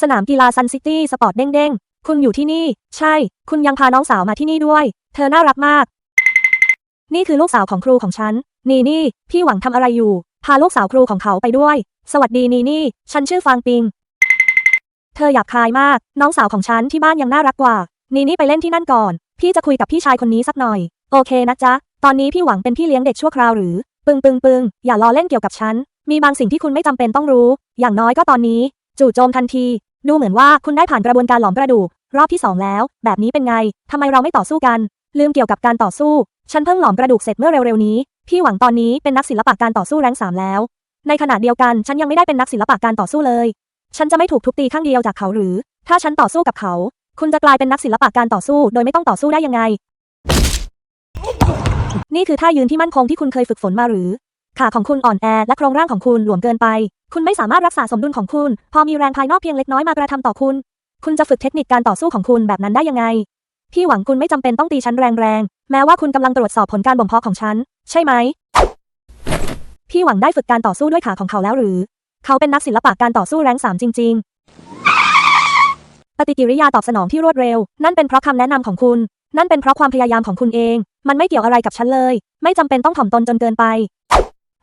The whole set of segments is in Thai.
สนามกีฬาซันซิตี้สปอร์ตเด้งๆ คุณอยู่ที่นี่ ใช่ คุณยังพาน้องสาวมาที่นี่ด้วย เธอน่ารักมาก นี่คือลูกสาวของครูของฉัน นีนี่ พี่หวังทำอะไรอยู่ พาลูกสาวครูของเขาไปด้วย สวัสดีนีนี่ ฉันชื่อฟางปิง เธอหยาบคายมาก น้องสาวของฉันที่บ้านยังน่ารักกว่า นีนี่ไปเล่นที่นั่นก่อน พี่จะคุยกับพี่ชายคนนี้สักหน่อย โอเคนะจ๊ะ ตอนนี้พี่หวังเป็นพี่เลี้ยงเด็กชั่วคราวหรือ ปึงปึงปึงอย่าล้อเล่นเกี่ยวกับฉัน มีบางสิ่งที่คุณไม่จำเป็นต้องรู้ อย่างน้อยก็ตอนนี้ จู่โจมทันที ดูเหมือนว่าคุณได้ผ่านกระบวนการหลอมกระดูกรอบที่สองแล้ว แบบนี้เป็นไง ทำไมเราไม่ต่อสู้กัน ลืมเกี่ยวกับการต่อสู้ ฉันเพิ่งหลอมกระดูกเสร็จเมื่อเร็วๆนี้ พี่หวังตอนนี้เป็นนักศิลปะการต่อสู้แรงสามแล้ว ในขณะเดียวกันฉันยังไม่ได้เป็นนักศิลปะการต่อสู้เลย ฉันจะไม่ถูกทุบตีข้างเดียวจากเขาหรือ ถ้าฉันต่อสู้กับเขา คุณจะกลายเป็นนักศิลปะการต่อสู้โดยไม่ต้องต่อสู้ได้ยังไง นี่คือท่ายืนที่มั่นคงที่คุณเคยฝึกฝนมาหรือ ขาของคุณอ่อนแอและโครงร่างของคุณหลวมเกินไป คุณไม่สามารถรักษาสมดุลของคุณ พอมีแรงภายนอกเพียงเล็กน้อยมากระทำต่อคุณ คุณจะฝึกเทคนิคการต่อสู้ของคุณแบบนั้นได้ยังไง พี่หวังคุณไม่จำเป็นต้องตีฉันแรงๆ แม้ว่าคุณกำลังตรวจสอบผลการบ่มเพาะของฉัน ใช่ไหม พี่หวังได้ฝึกการต่อสู้ด้วยขาของเขาแล้วหรือ เขาเป็นนักศิลปะการต่อสู้แรงสามจริง ๆ ปฏิกิริยาตอบสนองที่รวดเร็ว นั่นเป็นเพราะคำแนะนำของคุณ นั่นเป็นเพราะความพยายามของคุณเอง มันไม่เกี่ยวอะไรกับฉันเลย ไม่จำเป็นต้องถ่อมตนจนเกินไป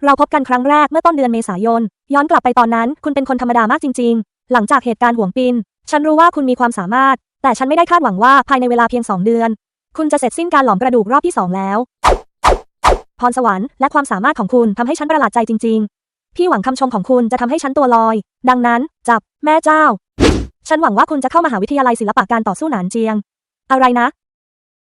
เราพบกันครั้งแรกเมื่อต้นเดือนเมษายน ย้อนกลับไปตอนนั้น คุณเป็นคนธรรมดามากจริง ๆ หลังจากเหตุการณ์ห่วงปิน ฉันรู้ว่าคุณมีความสามารถ แต่ฉันไม่ได้คาดหวังว่าภายในเวลาเพียงสองเดือน คุณจะเสร็จสิ้นการหลอมกระดูกรอบที่สองแล้ว พรสวรรค์และความสามารถของคุณทำให้ฉันประหลาดใจจริง ๆ พี่หวังคำชมของคุณจะทำให้ฉันตัวลอย ดังนั้น จับ แม่เจ้า ฉันหวังว่าคุณจะเข้ามหาวิทยาลัยศิลปะการต่อสู้หนานเจียง อะไรนะ